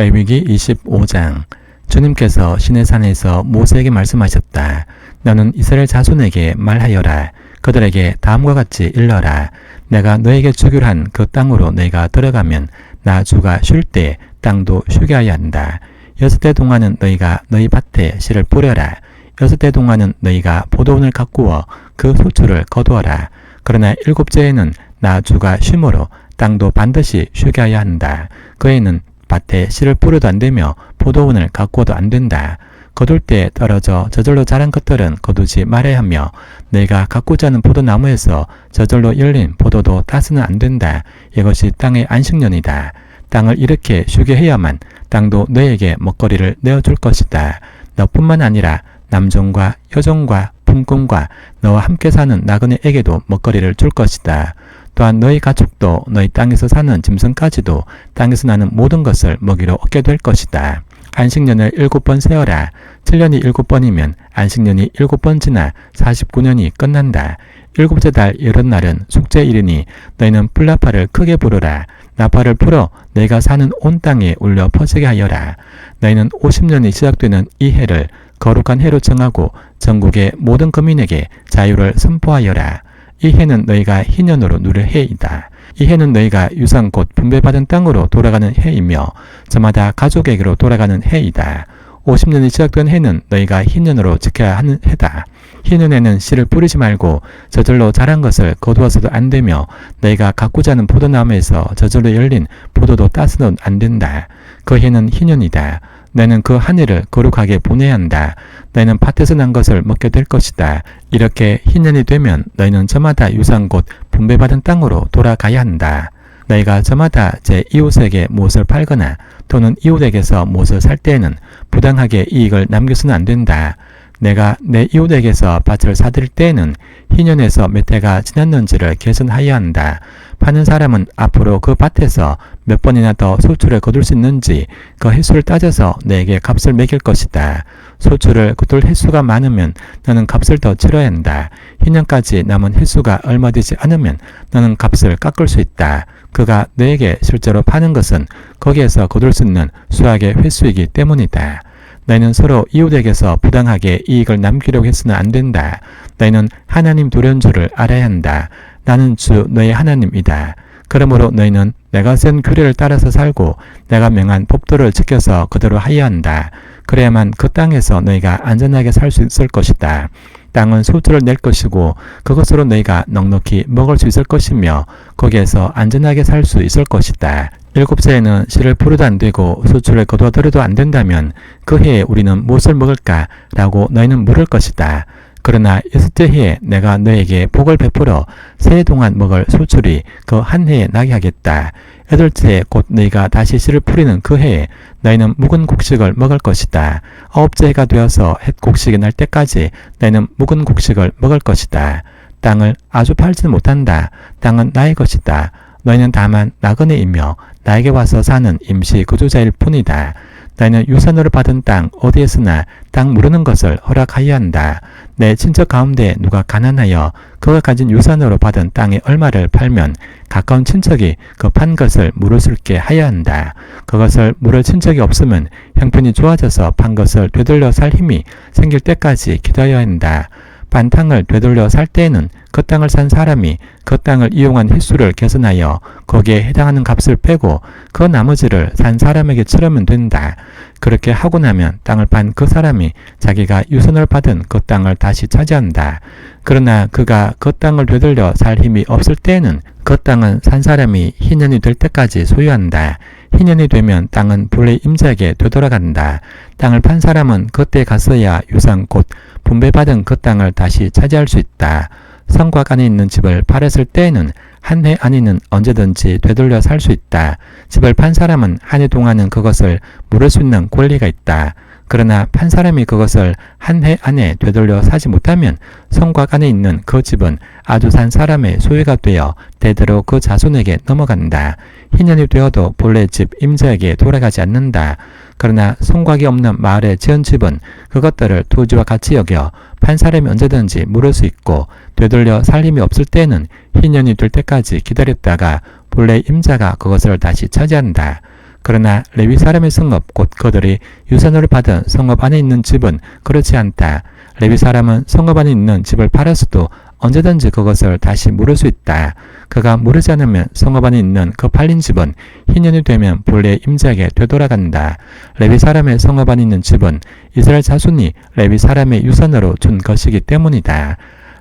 레위기 25장 주님께서 시내산에서 모세에게 말씀하셨다. 너는 이스라엘 자손에게 말하여라. 그들에게 다음과 같이 일러라. 내가 너에게 주기로 한 그 땅으로 너희가 들어가면 나 주가 쉴 때 땅도 쉬게 하여 한다. 여섯 대 동안은 너희가 너희 밭에 씨를 뿌려라. 여섯 대 동안은 너희가 포도원을 가꾸어 그 소출을 거두어라. 그러나 일곱째에는 나 주가 쉼으로 땅도 반드시 쉬게 하여 한다. 그에는 밭에 씨를 뿌려도 안 되며 포도원을 가꾸어도 안 된다. 거둘 때 떨어져 저절로 자란 것들은 거두지 말아야 하며 내가 가꾸자 하는 포도나무에서 저절로 열린 포도도 따서는 안 된다. 이것이 땅의 안식년이다. 땅을 이렇게 쉬게 해야만 땅도 너에게 먹거리를 내어줄 것이다. 너뿐만 아니라 남종과 여종과 품꾼과 너와 함께 사는 나그네에게도 먹거리를 줄 것이다. 또한 너희 가족도 너희 땅에서 사는 짐승까지도 땅에서 나는 모든 것을 먹이로 얻게 될 것이다. 안식년을 일곱 번 세어라. 7년이 일곱 번이면 안식년이 일곱 번 지나 49년이 끝난다. 일곱째 달 이런 날은 숙제일이니 너희는 풀나파를 크게 부르라. 나팔을 풀어 내가 사는 온 땅에 울려 퍼지게 하여라. 너희는 50년이 시작되는 이 해를 거룩한 해로 정하고 전국의 모든 거민에게 자유를 선포하여라. 이 해는 너희가 희년으로 누릴 해이다. 이 해는 너희가 유산 곧 분배받은 땅으로 돌아가는 해이며 저마다 가족에게로 돌아가는 해이다. 50년이 시작된 해는 너희가 희년으로 지켜야 하는 해다. 희년에는 씨를 뿌리지 말고 저절로 자란 것을 거두어서도 안 되며 너희가 가꾸자 하는 포도나무에서 저절로 열린 포도도 따서는 안 된다. 그 해는 희년이다. 너는 그한 해를 거룩하게 보내야 한다. 너희는 밭에서 난 것을 먹게 될 것이다. 이렇게 희년이 되면 너희는 저마다 유산 곧 분배받은 땅으로 돌아가야 한다. 너희가 저마다 제 이웃에게 못을 팔거나 또는 이웃에게서 못을 살 때에는 부당하게 이익을 남겨서는 안 된다. 내가 내 이웃에게서 밭을 사들일 때에는 희년에서 몇 해가 지났는지를 개선하여야 한다. 파는 사람은 앞으로 그 밭에서 몇 번이나 더 소출을 거둘 수 있는지 그 횟수를 따져서 내게 값을 매길 것이다. 소출을 거둘 횟수가 많으면 너는 값을 더 치러야 한다. 희년까지 남은 횟수가 얼마 되지 않으면 너는 값을 깎을 수 있다. 그가 너에게 실제로 파는 것은 거기에서 거둘 수 있는 수학의 횟수이기 때문이다. 너희는 서로 이웃에게서 부당하게 이익을 남기려고 해서는 안 된다. 너희는 하나님 두려운 줄을 알아야 한다. 나는 주 너희 하나님이다. 그러므로 너희는 내가 쓴 규례를 따라서 살고 내가 명한 법도를 지켜서 그대로 하여야 한다. 그래야만 그 땅에서 너희가 안전하게 살 수 있을 것이다. 땅은 소출을 낼 것이고 그것으로 너희가 넉넉히 먹을 수 있을 것이며 거기에서 안전하게 살 수 있을 것이다. 일곱째에는 씨를 뿌려도 안 되고 소출을 거두어들여도 안 된다면 그 해에 우리는 무엇을 먹을까? 라고 너희는 물을 것이다. 그러나 여섯째 해에 내가 너에게 복을 베풀어 세해 동안 먹을 소출이 그 한 해에 나게 하겠다. 여덟째 곧 너희가 다시 씨를 뿌리는 그 해에 너희는 묵은 곡식을 먹을 것이다. 아홉째 해가 되어서 햇 곡식이 날 때까지 너희는 묵은 곡식을 먹을 것이다. 땅을 아주 팔지는 못한다. 땅은 나의 것이다. 너희는 다만 나그네이며 나에게 와서 사는 임시 거주자일 뿐이다. 너희는 유산으로 받은 땅 어디에서나 땅 무르는 것을 허락하여야 한다. 내 친척 가운데 누가 가난하여 그가 가진 유산으로 받은 땅의 얼마를 팔면 가까운 친척이 그 판 것을 물을 수 있게 하여야 한다. 그것을 물을 친척이 없으면 형편이 좋아져서 판 것을 되돌려 살 힘이 생길 때까지 기다려야 한다. 반탕을 되돌려 살 때에는 그 땅을 산 사람이 그 땅을 이용한 횟수를 계산하여 거기에 해당하는 값을 빼고 그 나머지를 산 사람에게 치르면 된다. 그렇게 하고 나면 땅을 판 그 사람이 자기가 유선을 받은 그 땅을 다시 차지한다. 그러나 그가 그 땅을 되돌려 살 힘이 없을 때에는 그 땅은 산 사람이 희년이 될 때까지 소유한다. 희년이 되면 땅은 본래 임자에게 되돌아간다. 땅을 판 사람은 그때 갔어야 유산 곧 분배받은 그 땅을 다시 차지할 수 있다. 성곽 안에 있는 집을 팔았을 때에는 한 해 안에는 언제든지 되돌려 살 수 있다. 집을 판 사람은 한 해 동안은 그것을 물을 수 있는 권리가 있다. 그러나 판 사람이 그것을 한 해 안에 되돌려 사지 못하면 성곽 안에 있는 그 집은 아주 산 사람의 소유가 되어 대대로 그 자손에게 넘어간다. 희년이 되어도 본래 집 임자에게 돌아가지 않는다. 그러나 성곽이 없는 마을의 지은 집은 그것들을 토지와 같이 여겨 판 사람이 언제든지 물을 수 있고 되돌려 살림이 없을 때는 희년이 될 때까지 기다렸다가 본래 임자가 그것을 다시 차지한다. 그러나 레위 사람의 성읍 곧 그들이 유산으로 받은 성읍 안에 있는 집은 그렇지 않다. 레위 사람은 성읍 안에 있는 집을 팔았어도 언제든지 그것을 다시 물을 수 있다. 그가 물으지 않으면 성읍 안에 있는 그 팔린 집은 희년이 되면 본래 임자에게 되돌아간다. 레위 사람의 성읍 안에 있는 집은 이스라엘 자손이 레위 사람의 유산으로 준 것이기 때문이다.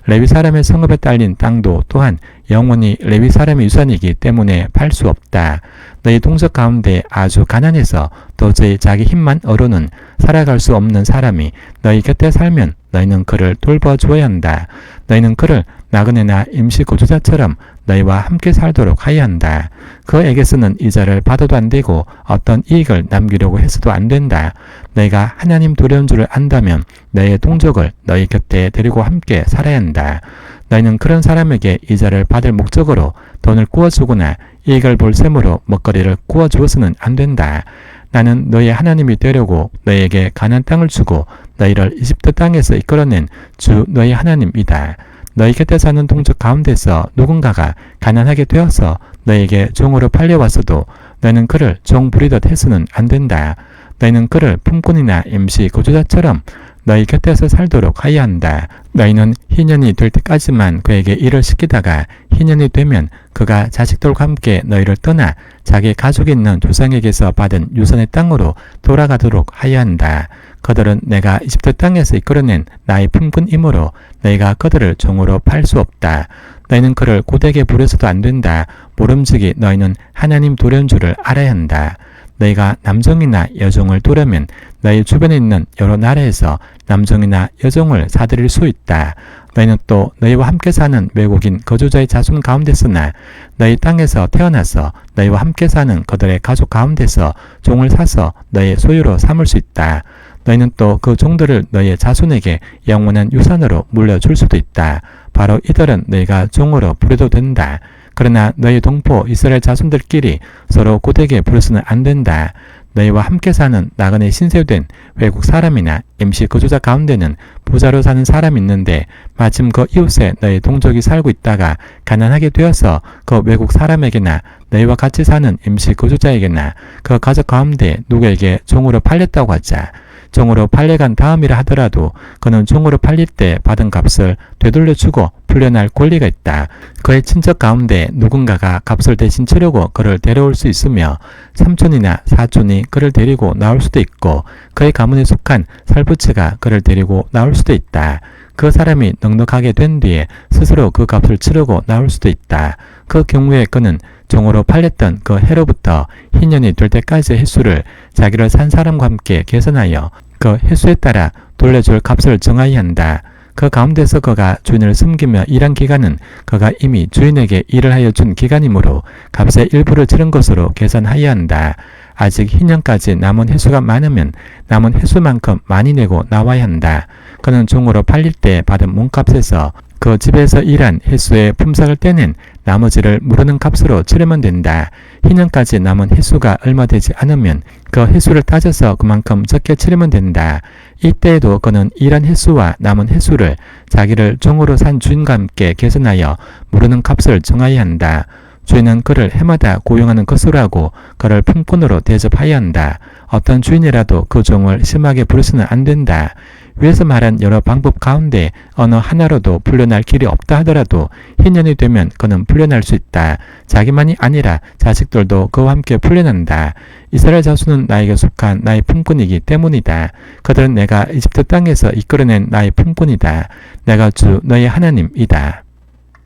레위 사람의 성읍에 딸린 땅도 또한 영원히 레위 사람의 유산이기 때문에 팔 수 없다. 너희 동족 가운데 아주 가난해서 도저히 자기 힘만 어로는 살아갈 수 없는 사람이 너희 곁에 살면 너희는 그를 돌봐주어야 한다. 너희는 그를 나그네나 임시 거주자처럼 너희와 함께 살도록 하여야 한다. 그에게서는 이자를 받아도 안 되고 어떤 이익을 남기려고 해서도 안 된다. 너희가 하나님 두려운 줄을 안다면 너희의 동족을 너희 곁에 데리고 함께 살아야 한다. 너희는 그런 사람에게 이자를 받을 목적으로 돈을 구워주거나 이익을 볼 셈으로 먹거리를 구워주어서는 안 된다. 나는 너희 하나님이 되려고 너희에게 가난 땅을 주고 너희를 이집트 땅에서 이끌어낸 주 너희 하나님이다. 너희 곁에 사는 동족 가운데서 누군가가 가난하게 되어서 너희에게 종으로 팔려왔어도 너희는 그를 종 부리듯 해서는 안 된다. 너희는 그를 품꾼이나 임시 거주자처럼 너희 곁에서 살도록 하여야 한다. 너희는 희년이 될 때까지만 그에게 일을 시키다가 희년이 되면 그가 자식들과 함께 너희를 떠나 자기 가족이 있는 조상에게서 받은 유선의 땅으로 돌아가도록 하여야 한다. 그들은 내가 이집트 땅에서 이끌어낸 나의 품꾼 이므로 너희가 그들을 종으로 팔 수 없다. 너희는 그를 고되게 부려서도 안 된다. 모름지기 너희는 하나님 도련 줄을 알아야 한다. 너희가 남종이나 여종을 두려면 너희 주변에 있는 여러 나라에서 남종이나 여종을 사들일 수 있다. 너희는 또 너희와 함께 사는 외국인 거주자의 자손 가운데서나 너희 땅에서 태어나서 너희와 함께 사는 그들의 가족 가운데서 종을 사서 너희의 소유로 삼을 수 있다. 너희는 또 그 종들을 너희의 자손에게 영원한 유산으로 물려줄 수도 있다. 바로 이들은 너희가 종으로 부려도 된다. 그러나 너희 동포 이스라엘 자손들끼리 서로 고되게 부르서는 안 된다. 너희와 함께 사는 나그네 신세된 외국 사람이나 임시 거주자 가운데는 부자로 사는 사람이 있는데 마침 그 이웃에 너희 동족이 살고 있다가 가난하게 되어서 그 외국 사람에게나 너희와 같이 사는 임시 거주자에게나 그 가족 가운데 누구에게 종으로 팔렸다고 하자. 종으로 팔려간 다음이라 하더라도 그는 종으로 팔릴 때 받은 값을 되돌려주고 풀려날 권리가 있다. 그의 친척 가운데 누군가가 값을 대신 치려고 그를 데려올 수 있으며 삼촌이나 사촌이 그를 데리고 나올 수도 있고 그의 가문에 속한 살부치가 그를 데리고 나올 수도 있다. 그 사람이 넉넉하게 된 뒤에 스스로 그 값을 치르고 나올 수도 있다. 그 경우에 그는 종으로 팔렸던 그 해로부터 희년이 될 때까지의 횟수를 자기를 산 사람과 함께 계산하여 그 횟수에 따라 돌려줄 값을 정하여야 한다. 그 가운데서 그가 주인을 숨기며 일한 기간은 그가 이미 주인에게 일을 하여 준 기간이므로 값의 일부를 치른 것으로 계산하여야 한다. 아직 희년까지 남은 횟수가 많으면 남은 횟수만큼 많이 내고 나와야 한다. 그는 종으로 팔릴 때 받은 몸값에서 그 집에서 일한 횟수의 품삯을 떼는 나머지를 무르는 값으로 치르면 된다. 희년까지 남은 횟수가 얼마 되지 않으면 그 횟수를 따져서 그만큼 적게 치르면 된다. 이때에도 그는 일한 횟수와 남은 횟수를 자기를 종으로 산 주인과 함께 계산하여 무르는 값을 정하여야 한다. 주인은 그를 해마다 고용하는 것으로 하고 그를 품꾼으로 대접하여야 한다. 어떤 주인이라도 그 종을 심하게 부르서는 안 된다. 위에서 말한 여러 방법 가운데 어느 하나로도 풀려날 길이 없다 하더라도 희년이 되면 그는 풀려날 수 있다. 자기만이 아니라 자식들도 그와 함께 풀려난다. 이스라엘 자손은 나에게 속한 나의 품꾼이기 때문이다. 그들은 내가 이집트 땅에서 이끌어낸 나의 품꾼이다. 내가 주 너의 하나님이다.